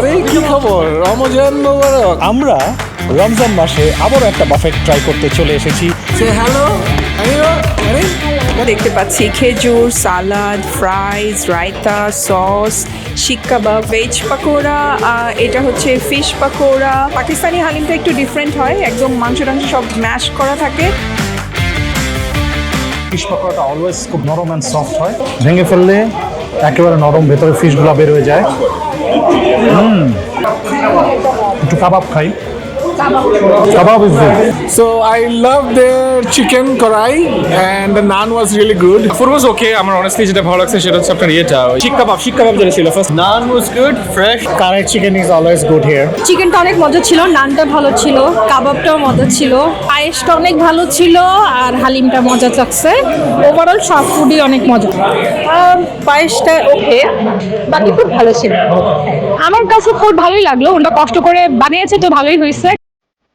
আরে কি খবর? রমজান মোবারক। আমরা রমজান মাসে আবারও একটা বাফেট ট্রাই করতে চলে এসেছি। সে হ্যালো আরে। দেখতে পাচ্ছি খেজুর সালাদ ফ্রাইজ রায়তা সস শিক কাবাব ভেজ পাকোড়া এটা হচ্ছে ফিশ পাকোড়া। পাকিস্তানি হালিমটা একটু ডিফারেন্ট হয় একদম মাংস টাংস সব ম্যাশ করা থাকে। ফিশ পাকোড়াটা অলওয়েজ খুব নরম অ্যান্ড সফট হয়। ভেঙে ফেললে একেবারে নরম ভেতরে ফিশগুলো বের হয়ে যায়। হুম একটু কাবাব খাই kebab is good So I love their chicken karai and the naan was really good. Food was okay আমার অনেস্টলি যেটা ভালো লাগছে সেটা হচ্ছে আপনার ইয়েটা। শিক কাবাব শিক কাবাব যেটা ছিল first naan was good fresh karahi chicken is always good here চিকেনটা অনেক মজা ছিল নানটা ভালো ছিল কাবাবটাও মজা ছিল পায়েসটা অনেক ভালো ছিল আর হালিমটা মজা লাগছে। ওভারঅল সব ফুডই অনেক মজা। আম, পায়েসটা ওকে বাকি খুব ভালো ছিল। আমার কাছে খুব ভালোই লাগল ওটা কষ্ট করে বানিয়েছে তো ভালোই হয়েছে।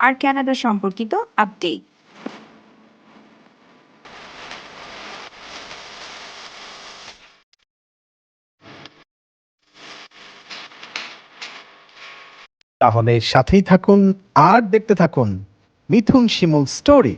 আর কানাডা সম্পর্কিত আপডেট তাহলে সাথেই থাকুন আর দেখতে থাকুন মিথুন শিমুল স্টোরি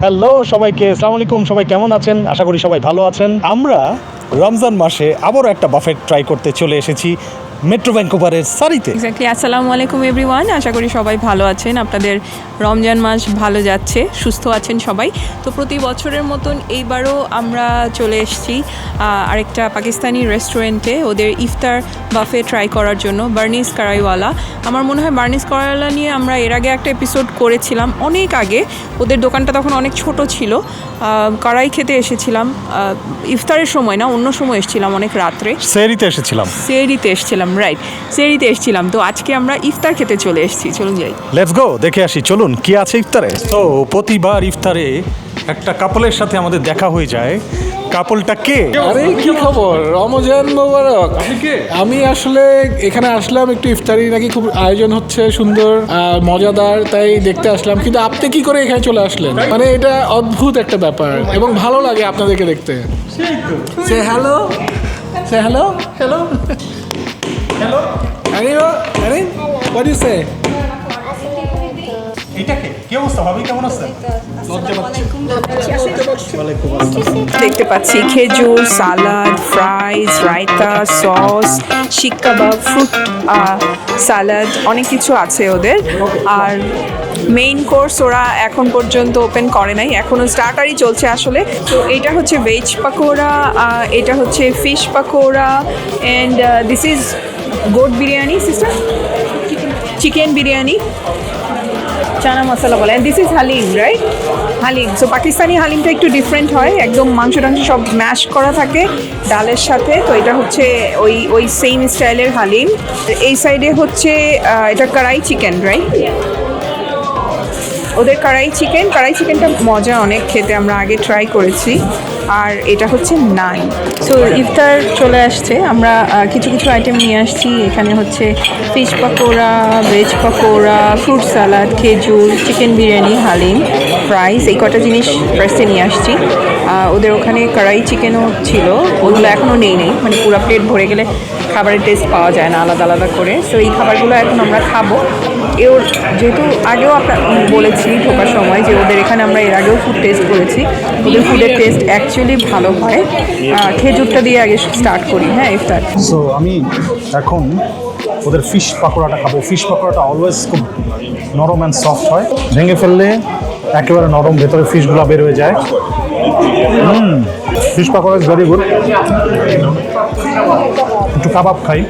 হ্যালো সবাইকে আসসালামু আলাইকুম সবাই কেমন আছেন? আশা করি সবাই ভালো আছেন। আমরা রমজান মাসে আবারও একটা বাফেট ট্রাই করতে চলে এসেছি। মেট্রো ব্যাঙ্কোভারের সারিতে। এক্স্যাক্টলি আসসালামু আলাইকুম এভরিওয়ান আশা করি সবাই ভালো আছেন। আপনাদের রমজান মাস ভালো যাচ্ছে সুস্থ আছেন সবাই। তো প্রতি বছরের মতন এইবারও আমরা চলে এসেছি আরেকটা পাকিস্তানি রেস্টুরেন্টে ওদের ইফতার বাফে ট্রাই করার জন্য বার্নিস কারাইওয়ালা আমার মনে হয় বার্নিস কারাইওয়ালা নিয়ে আমরা এর আগে একটা এপিসোড করেছিলাম অনেক আগে। ওদের দোকানটা তখন অনেক ছোট ছিল কড়াই খেতে এসেছিলাম ইফতারের সময় না অন্য সময় এসেছিলাম অনেক রাত্রে। সেরিতে এসেছিলাম। সেরিতে এসেছিলাম রাইট সেরিতে এসেছিলাম। তো আজকে আমরা ইফতার খেতে চলে এসেছি। চলুন যাই। লেটস গো দেখে আসি। চলুন কি আছে ইফতারে? তো প্রতিবার ইফতারে একটা কাপলের সাথে আমাদের দেখা হয়ে যায়। কাপলটা কে? আরে কি খবর? রমজান মোবারক। আপনি কে? আমি আসলে এখানে আসলাম একটু ইফতারি নাকি খুব আয়োজন হচ্ছে সুন্দর মজাদার তাই দেখতে আসলাম। কিন্তু আপনি কি করে এখানে চলে আসলেন? মানে এটা অদ্ভুত একটা ব্যাপার এবং ভালো লাগে আপনাদেরকে দেখতে। Say hello say hello hello hello আরে হোয়াট ইউ সে এটা কি? অবস্থা ভাবি? কেমন আছেন? দেখতে পাচ্ছি খেজুর সালাদ ফ্রাইজ রায়তা সস শিক কাবাব ফ্রুট সালাদ অনেক কিছু আছে ওদের। আর মেইন কোর্স ওরা এখন পর্যন্ত ওপেন করে নাই এখনও স্টার্টারই চলছে আসলে। তো এটা হচ্ছে ভেজ পাকোড়া এটা হচ্ছে fish pakora and this is goat biryani sister chicken biryani chana masala বলে this is haleem right haleem so Pakistani হালিমটা একটু ডিফারেন্ট হয়। একদম মাংস টাংস সব ম্যাশ করা থাকে ডালের সাথে। তো এটা হচ্ছে ওই ওই সেম স্টাইলের হালিম এই সাইডে হচ্ছে এটা কড়াই চিকেন রাইট ওদের কড়াই চিকেন কড়াই চিকেনটা মজা, অনেক খেতে আমরা আগে ট্রাই করেছি। আর এটা হচ্ছে নাই সো ইফতার চলে আসছে। আমরা কিছু কিছু আইটেম নিয়ে আসছি। এখানে হচ্ছে fish pakora veg pakora fruit salad খেজুর চিকেন বিরিয়ানি, হালিম রাইস এই কটা জিনিস ফার্স্টে নিয়ে আসছি। ওদের ওখানে কড়াই চিকেনও ছিল। ওগুলো এখনও নেই নেই। মানে পুরো প্লেট ভরে গেলে খাবারের টেস্ট পাওয়া যায় না আলাদা আলাদা করে। সো এই খাবারগুলো এখন আমরা খাব। এর যেহেতু আগেও আপনার বলেছি ঢোকার সময় যে ওদের এখানে আমরা এর আগেও ফুড টেস্ট করেছি। ওদের ফুডের টেস্ট অ্যাকচুয়ালি ভালো হয়। খেজুরটা দিয়ে আগে স্টার্ট করি হ্যাঁ ইফতার। সো আমি এখন ওদের ফিশ পাকোড়াটা খাব। ফিশ পাকোড়াটা অলওয়েজ খুব নরম অ্যান্ড সফট হয়। ভেঙে ফেললে একেবারে নরম ভেতরে ফিশগুলো বের হয়ে যায়। হুম fish pakora is very good একটু কাবাব খাই।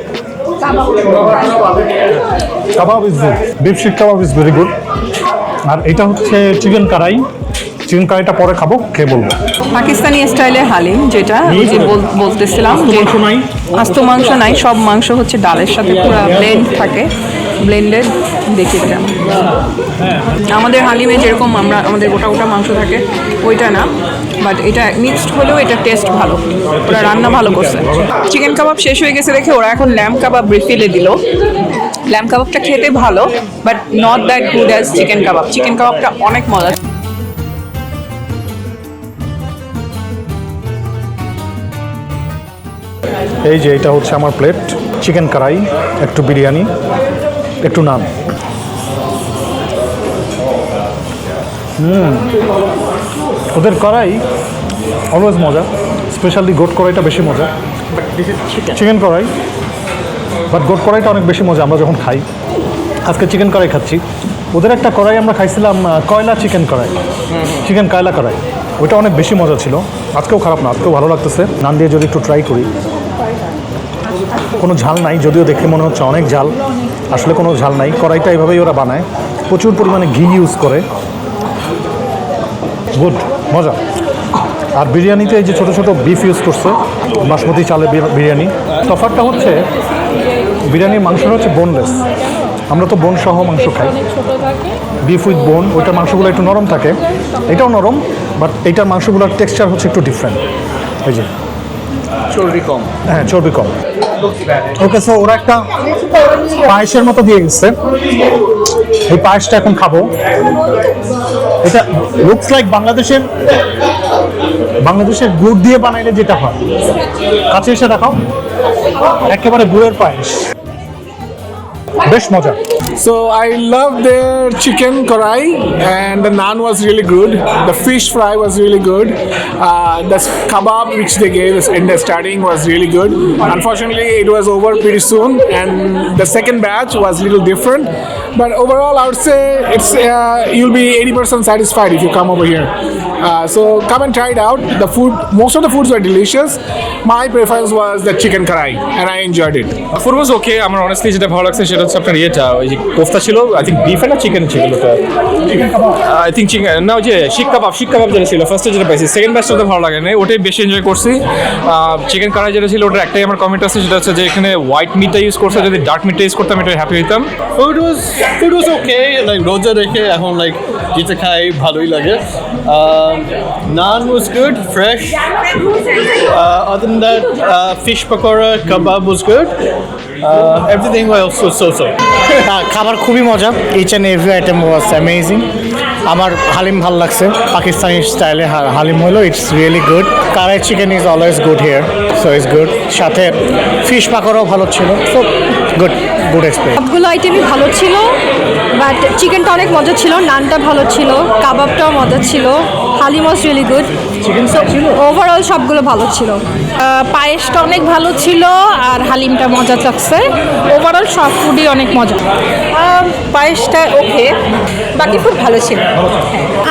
Kebab is good beef seekh kebab is very good আর এটা হচ্ছে চিকেন কারাই। চিকেন কারিটা পরে খাব খেয়ে বলব। পাকিস্তানি স্টাইলে হালিম যেটা যে বল- বলতেছিলাম যে আস্ত মাংস নাই সব মাংস হচ্ছে ডালের সাথে পুরো ব্লেন্ড থাকে। ব্লেন্ডেড দেখি এটা আমাদের হালিমে যেরকম আমরা, আমাদের গোটা গোটা মাংস থাকে, ওইটা না। বাট এটা মিক্সড হলেও এটা টেস্ট ভালো। ওরা রান্না ভালো করছে। চিকেন কাবাব শেষ হয়ে গেছে দেখে ওরা এখন ল্যাম্প কাবাব রিফিলে দিল। ল্যাম্প কাবাবটা খেতে ভালো but not that good as chicken kebab chicken কাবাবটা অনেক মজা। এই যে এটা হচ্ছে আমার প্লেট চিকেন কারাই, একটু বিরিয়ানি। একটু নান হুম। ওদের কড়াই অলওয়েজ মজা স্পেশালি গোট কড়াইটা বেশি মজা। চিকেন কড়াই বাট গোট কড়াইটা অনেক বেশি মজা আমরা যখন খাই। আজকে চিকেন কড়াই খাচ্ছি। ওদের একটা কড়াই আমরা খাইছিলাম কয়লা চিকেন কড়াই। চিকেন কয়লা কড়াই। ওইটা অনেক বেশি মজা ছিল। আজকেও খারাপ না আজকেও ভালো লাগতেছে। নান দিয়ে যদি একটু ট্রাই করি। কোনো ঝাল নাই যদিও দেখে মনে হচ্ছে অনেক ঝাল। আসলে কোনো ঝাল নাই। কড়াইটা এইভাবেই ওরা বানায়। প্রচুর পরিমাণে ঘি ইউজ করে। গুড মজা। আর বিরিয়ানিতে এই যে ছোটো ছোটো বিফ ইউজ করছে, বাসমতি চালের বিরিয়ানি। তফাতটা হচ্ছে, বিরিয়ানির মাংসটা হচ্ছে বোনলেস আমরা তো বোন সহ মাংস খাই। বিফ উইথ বোন ওইটার মাংসগুলো একটু নরম থাকে। এটাও নরম বাট এইটার মাংসগুলোর টেক্সচার হচ্ছে একটু ডিফারেন্ট এই যে হ্যাঁ চর্বি কম। ওকে সো ওরা একটা পায়েসের মতো দিয়ে গেছে। এই পায়েসটা এখন খাব। এটা লুকস লাইক বাংলাদেশের বাংলাদেশের গুড় দিয়ে বানাইলে যেটা হয়। কাছে এসে দেখাও। একেবারে গুড়ের পায়েস। বেশ মজা So I love their chicken karai and the naan was really good. The fish fry was really good. Uh, the kebab which they gave us in the starting was really good. Unfortunately, it was over pretty soon, and the second batch was a little different. But overall, I would say it's uh, you'll be 80% satisfied if you come over here. Uh, so come and try it out. The food, most of the foods were delicious. My preference was the chicken karai, and I enjoyed it. Food was okay আমার honestly যেটা ভালো লাগছে সেটা হচ্ছে আপনার ইয়েটা ওই যে কোফতা ছিল আই থিঙ্ক বিফ না চিকেন ছিল ওটা আই থিঙ্ক চিকেন না ওই যে শিক কাবাব শিক কাবাব যেটা ছিল ফার্স্টে যেটা পাইছি সেকেন্ড ব্যাচটা তো ভালো লাগে না ওটাই বেশি এনজয় করছি চিকেন কারাই যেটা ছিল ওটার একটাই আমার কমেন্ট আছে সেটা হচ্ছে যে এখানে হোয়াইট মিটটা ইউজ করছে যদি ডার্ক মিটটা ইউজ করতাম এটা হ্যাপি হইতাম food was food was okay like রোজা রেখে এখন লাইক যেটা খাই ভালোই লাগে naan was good fresh other then that fish pakora kebab was good everything was so so হ্যাঁ, খাবার খুবই মজা each and every item was amazing আমার হালিম ভালো লাগছে পাকিস্তানি স্টাইলে হালিম হলো it's really good karahi chicken is always good here so it's good সাথে ফিশ পাকোড়াও ভালো ছিল সো গুড গুড এক্সপিরিয়েন্স সবগুলো আইটেমই ভালো ছিল বাট চিকেনটা অনেক মজা ছিল নানটা ভালো ছিল কাবাবটাও মজা ছিল। Haleem was really good overall সবগুলো ভালো ছিল। পায়েসটা অনেক ভালো ছিল আর হালিমটা মজা লাগছে। ওভারঅল সব ফুডই অনেক মজা। পায়েসটা ওকে বাকি খুব ভালো ছিল।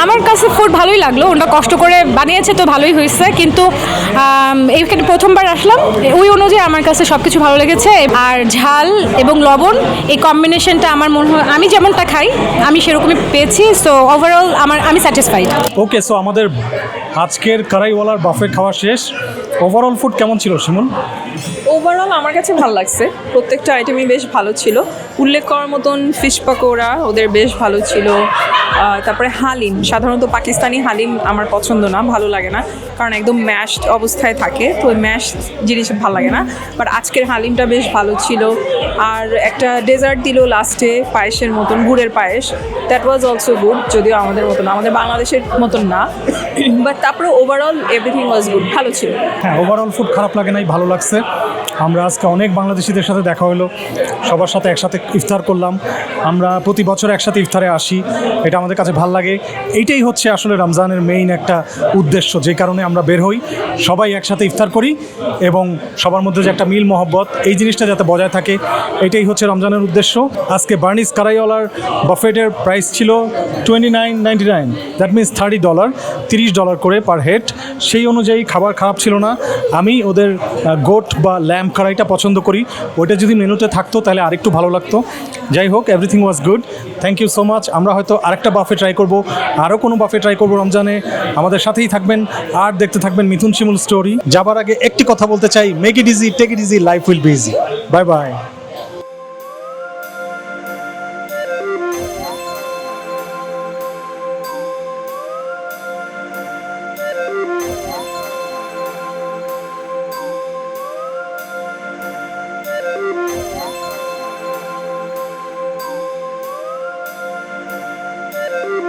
আমার কাছে ফুড ভালোই লাগল, ওটা কষ্ট করে বানিয়েছে তো ভালোই হয়েছে, কিন্তু এইখানে প্রথমবার আসলাম, ওই অনুযায়ী আমার কাছে সব কিছু ভালো লেগেছে, আর ঝাল এবং লবণ, এই কম্বিনেশনটা আমার মনে হয়, আমি যেমনটা খাই, আমি সেরকমই পেয়েছি সো ওভারঅল আমার, আমি স্যাটিসফাইড ওকে সো আমাদের আজকের কারাইওয়ালার বাফে খাওয়া শেষ। ওভারঅল ফুড কেমন ছিল শিমুল? ওভারঅল আমার কাছে ভালো লাগছে। প্রত্যেকটা আইটেমই বেশ ভালো ছিল। উল্লেখ করার মতন ফিশ পাকোড়া ওদের বেশ ভালো ছিল। তারপরে হালিম সাধারণত পাকিস্তানি হালিম আমার পছন্দ না ভালো লাগে না। কারণ একদম ম্যাশড অবস্থায় থাকে তো ওই ম্যাশ জিনিস ভালো লাগে না। বাট আজকের হালিমটা বেশ ভালো ছিল। আর একটা ডেজার্ট দিল লাস্টে পায়েসের মতন গুড়ের পায়েস। দ্যাট ওয়াজ অলসো গুড যদিও আমাদের মতন আমাদের বাংলাদেশের মতন না। বাট তারপরে ওভারঅল এভরিথিং ওয়াজ গুড ভালো ছিল। হ্যাঁ ওভারঅল ফুড খারাপ লাগে নাই, ভালো লাগছে। আমরা আজকে অনেক বাংলাদেশিদের সাথে দেখা হলো। সবার সাথে একসাথে ইফতার করলাম। আমরা প্রতি বছর একসাথে ইফতারে আসি। এটা আমাদের কাছে ভালো লাগে। এইটাই হচ্ছে আসলে রমজানের মেইন একটা উদ্দেশ্য, যে কারণে আমরা বের হই। সবাই একসাথে ইফতার করি এবং সবার মধ্যে যে একটা মিল মহব্বত, এই জিনিসটা যাতে বজায় থাকে, এটাই হচ্ছে রমজানের উদ্দেশ্য। আজকে বার্নিস কারাইওয়ালার বাফেটের প্রাইস ছিল twenty nine ninety nine that means thirty dollar তিরিশ ডলার করে পার হেড সেই অনুযায়ী খাবার খারাপ ছিল না। আমি ওদের গোট বা ল্যাম্প কড়াইটা পছন্দ করি। ওইটা যদি মেনুতে থাকতো তাহলে আরেকটু ভালো লাগতো। যাই হোক everything was good thank you so much আমরা হয়তো আরেকটা বাফে ট্রাই করব। আরও কোনো বাফে ট্রাই করব রমজানে। আমাদের সাথেই থাকবেন। আর দেখতে থাকবেন মিথুন শিমুল স্টোরি যাবার আগে একটি কথা বলতে চাই। Make it easy take it easy life will be easy bye bye